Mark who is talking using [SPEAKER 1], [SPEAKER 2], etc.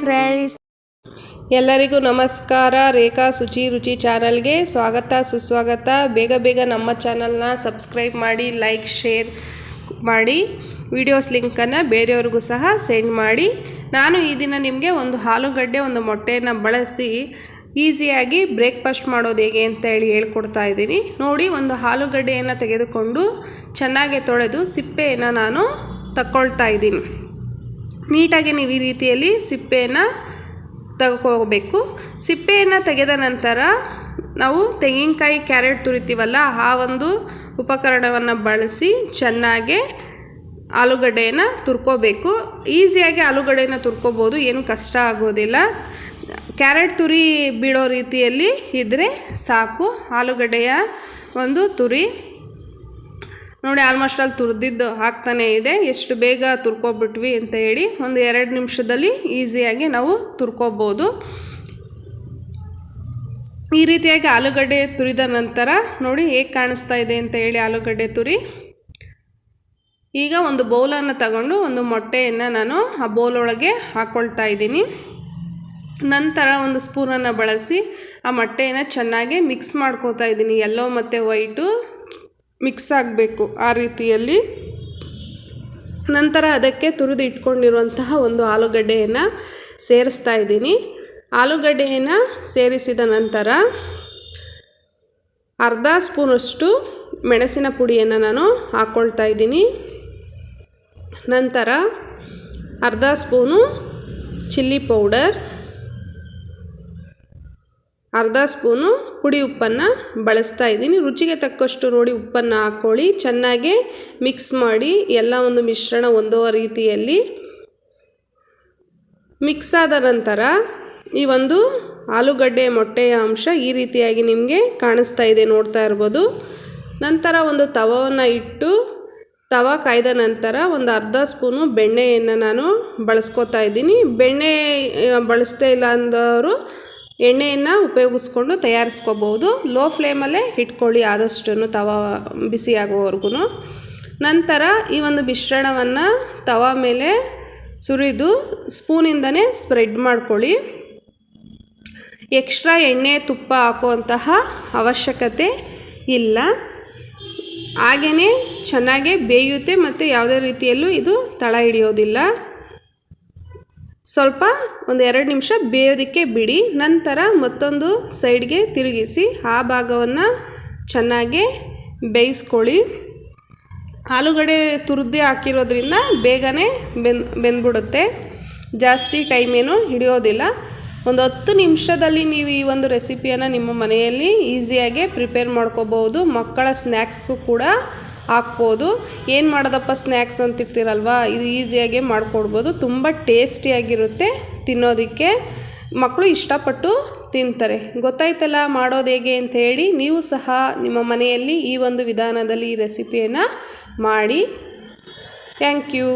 [SPEAKER 1] Friends
[SPEAKER 2] ಎಲ್ಲರಿಗೂ ನಮಸ್ಕಾರ. ರೇಖಾ ಶುಚಿ ರುಚಿ ಚಾನಲ್ಗೆ ಸ್ವಾಗತ, ಸುಸ್ವಾಗತ. ಬೇಗ ಬೇಗ ನಮ್ಮ ಚಾನಲ್ನ ಸಬ್ಸ್ಕ್ರೈಬ್ ಮಾಡಿ, ಲೈಕ್, ಶೇರ್ ಮಾಡಿ, ವಿಡಿಯೋಸ್ ಲಿಂಕನ್ನು ಬೇರೆಯವ್ರಿಗೂ ಸಹ ಸೆಂಡ್ ಮಾಡಿ. ನಾನು ಈ ದಿನ ನಿಮಗೆ ಒಂದು ಆಲೂಗಡ್ಡೆ, ಒಂದು ಮೊಟ್ಟೆಯನ್ನು ಬಳಸಿ ಈಸಿಯಾಗಿ ಬ್ರೇಕ್ಫಾಸ್ಟ್ ಮಾಡೋದು ಹೇಗೆ ಅಂತ ಹೇಳಿ ಹೇಳ್ಕೊಡ್ತಾ ಇದ್ದೀನಿ. ನೋಡಿ, ಒಂದು ಆಲೂಗಡ್ಡೆಯನ್ನು ತೆಗೆದುಕೊಂಡು ಚೆನ್ನಾಗಿ ತೊಳೆದು ಸಿಪ್ಪೆಯನ್ನು ನಾನು ತಕ್ಕೊಳ್ತಾ ಇದ್ದೀನಿ. ನೀಟಾಗಿ ನೀವು ಈ ರೀತಿಯಲ್ಲಿ ಸಿಪ್ಪೆಯನ್ನು ತಗೋಬೇಕು ಸಿಪ್ಪೆಯನ್ನು ತೆಗೆದ ನಂತರ ನಾವು ತೆಂಗಿನಕಾಯಿ, ಕ್ಯಾರೆಟ್ ತುರಿತೀವಲ್ಲ, ಆ ಒಂದು ಉಪಕರಣವನ್ನು ಬಳಸಿ ಚೆನ್ನಾಗಿ ಆಲೂಗಡ್ಡೆಯನ್ನು ತುರ್ಕೋಬೇಕು. ಈಸಿಯಾಗಿ ಆಲೂಗಡ್ಡೆಯನ್ನು ತುರ್ಕೋಬೋದು, ಏನು ಕಷ್ಟ ಆಗೋದಿಲ್ಲ. ಕ್ಯಾರೆಟ್ ತುರಿ ಬೀಳೋ ರೀತಿಯಲ್ಲಿ ಇದ್ದರೆ ಸಾಕು. ಆಲೂಗಡ್ಡೆಯ ಒಂದು ತುರಿ. ನೋಡಿ ಆಲ್ಮೋಸ್ಟ್ ಅಲ್ಲಿ ತುರಿದಿದ್ದು ಹಾಕ್ತಾನೆ ಇದೆ. ಎಷ್ಟು ಬೇಗ ತುರ್ಕೊಬಿಟ್ವಿ ಅಂತ ಹೇಳಿ ಒಂದು ಎರಡು ನಿಮಿಷದಲ್ಲಿ ಈಸಿಯಾಗಿ ನಾವು ತುರ್ಕೋಬೋದು. ಈ ರೀತಿಯಾಗಿ ಆಲೂಗಡ್ಡೆ ತುರಿದ ನಂತರ ನೋಡಿ ಹೇಗೆ ಕಾಣಿಸ್ತಾ ಇದೆ ಅಂತ ಹೇಳಿ ಆಲೂಗಡ್ಡೆ ತುರಿ. ಈಗ ಒಂದು ಬೌಲನ್ನು ತಗೊಂಡು ಒಂದು ಮೊಟ್ಟೆಯನ್ನು ನಾನು ಆ ಬೌಲೊಳಗೆ ಹಾಕ್ಕೊಳ್ತಾ ಇದ್ದೀನಿ. ನಂತರ ಒಂದು ಸ್ಪೂನನ್ನು ಬಳಸಿ ಆ ಮೊಟ್ಟೆಯನ್ನು ಚೆನ್ನಾಗಿ ಮಿಕ್ಸ್ ಮಾಡ್ಕೋತಾ ಇದ್ದೀನಿ. ಎಲ್ಲೋ ಮತ್ತು ವೈಟು ಮಿಕ್ಸ್ ಆಗಬೇಕು ಆ ರೀತಿಯಲ್ಲಿ. ನಂತರ ಅದಕ್ಕೆ ತುರಿದು ಇಟ್ಕೊಂಡಿರುವಂತಹ ಒಂದು ಆಲೂಗಡ್ಡೆಯನ್ನು ಸೇರಿಸ್ತಾ ಇದ್ದೀನಿ. ಆಲೂಗಡ್ಡೆಯನ್ನು ಸೇರಿಸಿದ ನಂತರ ಅರ್ಧ ಸ್ಪೂನಷ್ಟು ಮೆಣಸಿನ ಪುಡಿಯನ್ನು ನಾನು ಹಾಕ್ಕೊಳ್ತಾ ಇದ್ದೀನಿ. ನಂತರ ಅರ್ಧ ಸ್ಪೂನು ಚಿಲ್ಲಿ ಪೌಡರ್ ಅರ್ಧ ಸ್ಪೂನು ಪುಡಿ ಉಪ್ಪನ್ನು ಬಳಸ್ತಾ ಇದ್ದೀನಿ. ರುಚಿಗೆ ತಕ್ಕಷ್ಟು ನೋಡಿ ಉಪ್ಪನ್ನು ಹಾಕ್ಕೊಳ್ಳಿ. ಚೆನ್ನಾಗಿ ಮಿಕ್ಸ್ ಮಾಡಿ ಎಲ್ಲ ಒಂದು ಮಿಶ್ರಣ ಹೊಂದೋ ರೀತಿಯಲ್ಲಿ ಮಿಕ್ಸ್ ಆದ ನಂತರ ಈ ಒಂದು ಆಲೂಗಡ್ಡೆ ಮೊಟ್ಟೆಯ ಅಂಶ ಈ ರೀತಿಯಾಗಿ ನಿಮಗೆ ಕಾಣಿಸ್ತಾ ಇದೆ ನೋಡ್ತಾ ಇರ್ಬೋದು. ನಂತರ ಒಂದು ತವವನ್ನು ಇಟ್ಟು ತವ ಕಾಯ್ದ ನಂತರ ಒಂದು ಅರ್ಧ ಸ್ಪೂನು ಬೆಣ್ಣೆಯನ್ನು ನಾನು ಬಳಸ್ಕೊತಾ ಇದ್ದೀನಿ. ಬೆಣ್ಣೆ ಬಳಸ್ತೇ ಇಲ್ಲ ಅಂದವರು ಎಣ್ಣೆಯನ್ನು ಉಪಯೋಗಿಸ್ಕೊಂಡು ತಯಾರಿಸ್ಕೋಬೋದು. ಲೋ ಫ್ಲೇಮಲ್ಲೇ ಇಟ್ಕೊಳ್ಳಿ ಆದಷ್ಟು ತವ ಬಿಸಿ ಆಗೋವರೆಗೂ ನಂತರ ಈ ಒಂದು ಮಿಶ್ರಣವನ್ನು ತವ ಮೇಲೆ ಸುರಿದು ಸ್ಪೂನಿಂದನೇ ಸ್ಪ್ರೆಡ್ ಮಾಡ್ಕೊಳ್ಳಿ. ಎಕ್ಸ್ಟ್ರಾ ಎಣ್ಣೆ ತುಪ್ಪ ಹಾಕುವಂತಹ ಅವಶ್ಯಕತೆ ಇಲ್ಲ. ಹಾಗೆಯೇ ಚೆನ್ನಾಗೇ ಬೇಯುತ್ತೆ ಮತ್ತು ಯಾವುದೇ ರೀತಿಯಲ್ಲೂ ಇದು ತಳ ಹಿಡಿಯೋದಿಲ್ಲ. ಸ್ವಲ್ಪ ಒಂದು ಎರಡು ನಿಮಿಷ ಬೇಯೋದಕ್ಕೆ ಬಿಡಿ. ನಂತರ ಮತ್ತೊಂದು ಸೈಡ್ಗೆ ತಿರುಗಿಸಿ ಆ ಭಾಗವನ್ನು ಚೆನ್ನಾಗಿ ಬೇಯಿಸ್ಕೊಳ್ಳಿ. ಆಲೂಗಡೆ ತುರಿದು ಹಾಕಿರೋದ್ರಿಂದ ಬೇಗನೆ ಬೆನ್, ಬೆಂದ್ಬಿಡುತ್ತೆ. ಜಾಸ್ತಿ ಟೈಮ್ ಏನು ಹಿಡಿಯೋದಿಲ್ಲ. ಒಂದು ಹತ್ತು ನಿಮಿಷದಲ್ಲಿ ನೀವು ಈ ಒಂದು ರೆಸಿಪಿಯನ್ನು ನಿಮ್ಮ ಮನೆಯಲ್ಲಿ ಈಸಿಯಾಗಿ ಪ್ರಿಪೇರ್ ಮಾಡ್ಕೋಬಹುದು. ಮಕ್ಕಳ ಸ್ನ್ಯಾಕ್ಸ್ಗೂ ಕೂಡ ಹಾಕ್ಬೋದು. ಏನು ಮಾಡೋದಪ್ಪ ಸ್ನ್ಯಾಕ್ಸ್ ಅಂತಿರ್ತೀರಲ್ವ? ಇದು ಈಸಿಯಾಗಿ ಮಾಡಿಕೊಡ್ಬೋದು. ತುಂಬ ಟೇಸ್ಟಿಯಾಗಿರುತ್ತೆ ತಿನ್ನೋದಕ್ಕೆ. ಮಕ್ಕಳು ಇಷ್ಟಪಟ್ಟು ತಿಂತಾರೆ. ಗೊತ್ತಾಯ್ತಲ್ಲ ಮಾಡೋದು ಹೇಗೆ ಅಂತ ಹೇಳಿ ನೀವು ಸಹ ನಿಮ್ಮ ಮನೆಯಲ್ಲಿ ಈ ಒಂದು ವಿಧಾನದಲ್ಲಿ ಈ ರೆಸಿಪಿಯನ್ನು ಮಾಡಿ. Thank you